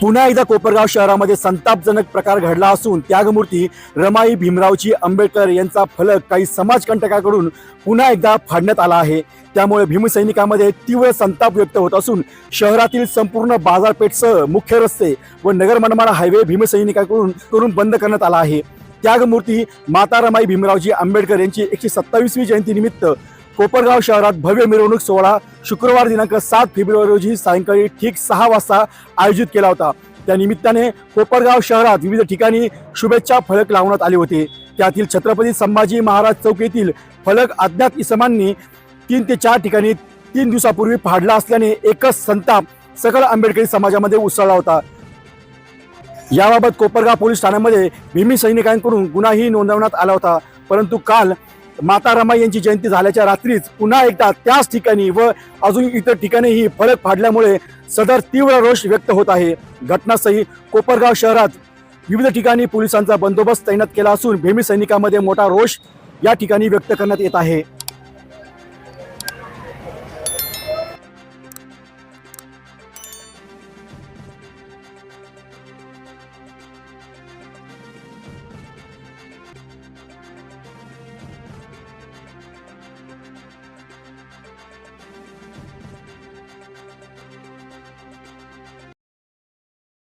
पुन्हा एकदा कोपरगाव शहरामध्ये संतापजनक प्रकार घडला असून त्यागमूर्ती रमाई भीमरावजी आंबेडकर यांचा फलक काही समाजकंटकाकडून पुन्हा एकदा फाडण्यात आला आहे. त्यामुळे भीमसैनिकामध्ये तीव्र संताप व्यक्त होत असून शहरातील संपूर्ण बाजारपेठसह मुख्य रस्ते व नगर मनमाडा हायवे भीमसैनिकाकडून करून बंद करण्यात आला आहे. त्यागमूर्ती माता रमाई भीमरावजी आंबेडकर यांची एकशे सत्तावीसवी जयंतीनिमित्त कोपरगाव शहरात भव्य मिरवणूक सोहळा शुक्रवार दिनांक सात फेब्रुवारी रोजी सायंकाळी ठीक सहा वाजता आयोजित केला होता. त्या निमित्ताने कोपरगाव शहरात विविध ठिकाणी शुभेच्छा फलक लावण्यात आले होते. त्यातील छत्रपती संभाजी महाराज चौक येथील फलक अज्ञात इसमांनी तीन ते चार ठिकाणी तीन दिवसापूर्वी फाडला असल्याने एकच संताप सकल आंबेडकरी समाजामध्ये उसळला होता. याबाबत कोपरगाव पोलीस ठाण्यामध्ये भीमी सैनिकांकडून गुन्हाही नोंदवण्यात आला होता. परंतु काल माता रमाई यांची जयंती झाल्याच्या रात्रीच पुन्हा एकदा त्याच ठिकाणी व अजून इतर ठिकाणीही फलक फाडल्यामुळे सदर तीव्र रोष व्यक्त होत आहे. घटनास्थळी कोपरगाव शहरात विविध ठिकाणी पोलिसांचा बंदोबस्त तैनात केला असून भीमी सैनिकांमध्ये मोठा रोष या ठिकाणी व्यक्त करण्यात येत आहे.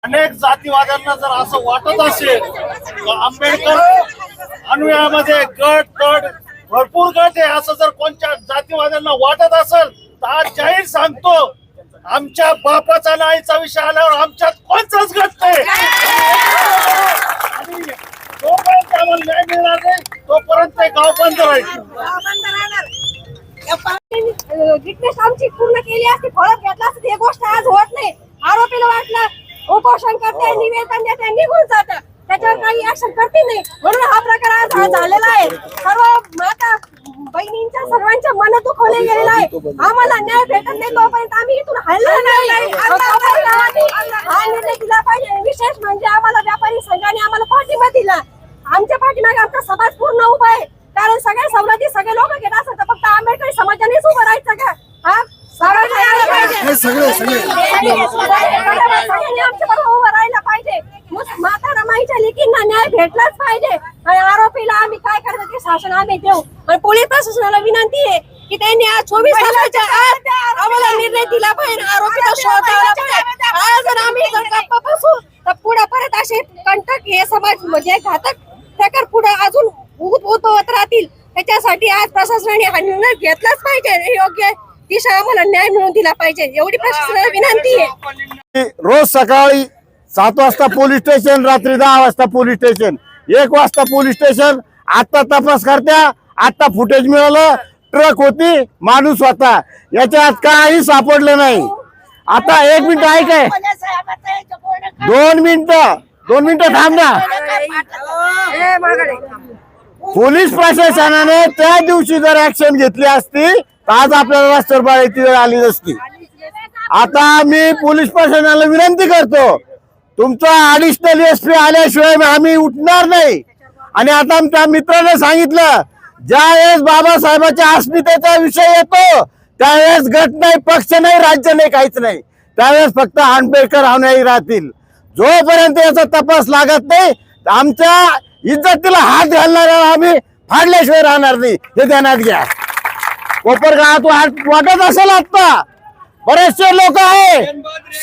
अनेक जातीवाद्यांना जर असं वाटत असेल तर आंबेडकर अनुयायामध्ये गट गट भरपूर गट आहे. असं जर कोणत्या जातीवाद्यांना वाटत असेल तर आज जाहीर सांगतो आमच्या बापाचा नाईचा आईचा विषय आल्यावर आमच्यात कोणताच गट नाही. आणि जोपर्यंत आम्हाला न्याय मिळणार नाही तोपर्यंत ते गाव बंद राहील. आमची पूर्ण केली असती फळत घेतला असती ही गोष्ट आज होत नाही. आरोपीला वाटलं उपोषण करते निवेदन देते निघून जात. त्याच्यावर काही ऍक्शन करते नाही. म्हणून हा प्रकार आज हा झालेला आहे. सर्व माता बहिणींच्या सर्वांच्या मन दुखवले गेलेलं आहे. आम्हाला न्याय भेटत नाही तोपर्यंत आम्ही इथून हललो नाही. तोपर्यंत आम्ही हा निर्णय दिला पाहिजे. विशेष म्हणजे आम्हाला व्यापारी संघाने आम्हाला पाठिंबा दिला. आमच्या पाठीमागे आमचा समाज पूर्ण उभा आहे. कारण सगळ्या सवलती सगळे लोक घेत असतात तर फक्त आंबेडकरी समाजानेच उभं राहायचं का हा सगळ्यांनी सगळे सगळे. सगळ्यांनी पाहिजे लेकींना न्याय भेटलाच पाहिजे आणि आरोपीला आम्ही काय करतो ते शासन आम्ही देऊ आणि पोलीस प्रशासनाला विनंती आहे की त्यांनी आज चोवीस तासाच्या आत आम्हाला निर्णय दिला पाहिजे आरोपीचा शोध लावला पाहिजे आज जर आम्ही जर गप्पा बसू तर पुढे परत असे कंटक हे समाज म्हणजे घातक प्रकार पुढे अजून उद्भवत राहतील त्याच्यासाठी आज प्रशासनाने हा निर्णय घेतलाच पाहिजे. योग्य योग्य दिशा आम्हाला न्याय मिळवून दिला पाहिजे. एवढी प्रशासनाला विनंती आहे. रोज सकाळी सात वाजता पोलीस स्टेशन रात्री दहा वाजता पोलीस स्टेशन. एक वाजता पोलीस स्टेशन आता तपास करत्या आता फुटेज मिळालं ट्रक होती माणूस होता. याच्यात काही सापडलं नाही. आता एक मिनिट ऐक आहे. दोन मिनिटं दोन मिनिटं थांब ना. पोलीस प्रशासनाने त्या दिवशी जर ऍक्शन घेतली असती आज आपल्याला राष्ट्रपती वेळ आली नसती. आता मी पोलीस प्रशासनाला विनंती करतो तुमचा अडिशनल एस पी आल्याशिवाय आम्ही उठणार नाही. आणि आता आमच्या मित्राने सांगितलं ज्या वेळेस बाबासाहेबांच्या अस्मितेचा विषय येतो त्यावेळेस गट नाही पक्ष नाही राज्य नाही काहीच नाही. त्यावेळेस फक्त आंबेडकर अनुयायी राहतील. जोपर्यंत याचा तपास लागत नाही आमच्या इज्जतीला हात घालणार आम्ही फाडल्याशिवाय राहणार नाही. हे ध्यानात घ्या. कोपरगावात वाट वाटत असेल आता बरेचसे लोक आहे.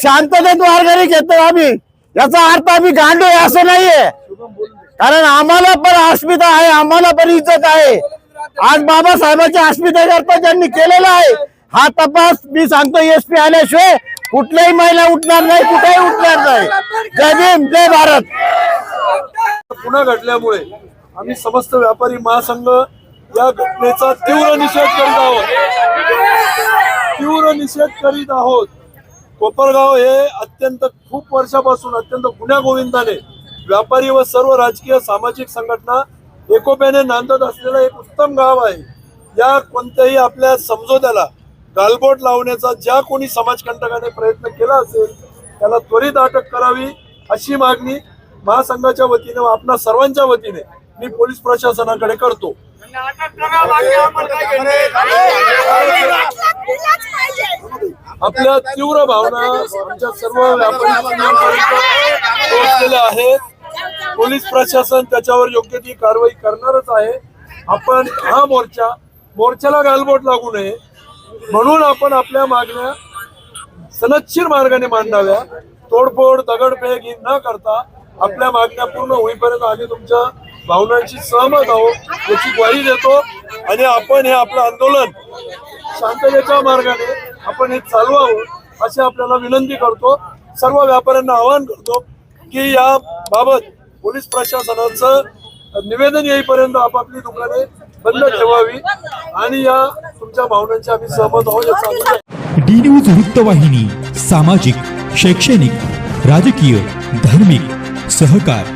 शांततेत वारकरी घेतो आम्ही. याचा अर्थ आम्ही गांडू आहे असं नाहीये. कारण आम्हाला पण अस्मिता आहे आम्हाला पण इज्जत आहे. आज बाबासाहेबांच्या अस्मितेकरता ज्यांनी केलेला आहे हा तपास मी सांगतो एस पी आल्याशिवाय कुठल्याही महिला उठणार नाही कुठेही उठणार नाही. जय भीम जय भारत. पुन्हा घडल्यामुळे आम्ही समस्त व्यापारी महासंघ या घटनेचा तीव्र निषेध करीत आहोत. तीव्र निषेध करीत आहोत. कोपरगाव हे अत्यंत खूप वर्षापासून अत्यंत गुन्ह्या गोविंदाने व्यापारी व सर्व राजकीय सामाजिक संघटना एकोप्याने नांदत असलेलं एक उत्तम गाव आहे. या कोणत्याही आपल्या समजोत्याला गालबोट लावण्याचा ज्या कोणी समाजकंटकाने प्रयत्न केला असेल त्याला त्वरित अटक करावी अशी मागणी महासंघाच्या वतीने व आपणा सर्वांच्या वतीने मी पोलीस प्रशासनाकडे करतो. आपल्या तीव्र भावना आमच्या सर्व व्यापारी पोहोचलेल्या आहेत. पोलीस प्रशासन त्याच्यावर योग्य ती कारवाई करणारच आहे. आपण हा मोर्चा मोर्चाला गालबोट लागू नये. म्हणून आपण आपल्या मागण्या सनच्छीर मार्गाने मांडाव्या. तोडफोड दगडफेक ही न करता आपल्या मागण्या पूर्ण होईपर्यंत आम्ही तुमच्या भावनांशी सहमत आहोत याची ग्वाही देतो. आणि आपण हे आपलं आंदोलन शांततेच्या मार्गाने आपण हे चालवावं अशी आपल्याला विनंती करतो. सर्व व्यापाऱ्यांना आवाहन करतो की या बाबत पोलीस प्रशासनाचं निवेदन येईपर्यंत आपापली दुकाने बंद ठेवावी आणि या तुमच्या भावनांची आम्ही सहमत आहोत याचा डी न्यूज वृत्तवाहिनी सामाजिक शैक्षणिक राजकीय धार्मिक सहकार.